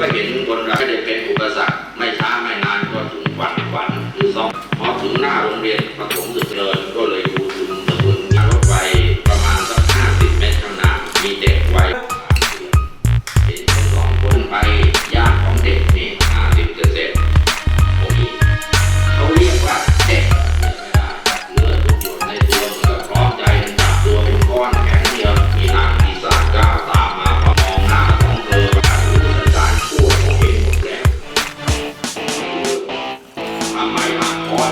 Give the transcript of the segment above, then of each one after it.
ก็เห็นคนร้าไม่ได้เป็นอุปสรรคไม่ช้าไม่นานก็ถึงวันวันหรือสองพอถึงหน้าโรงเรียนประถม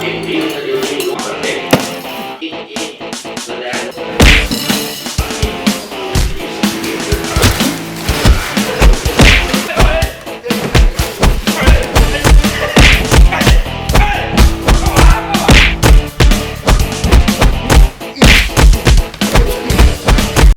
It is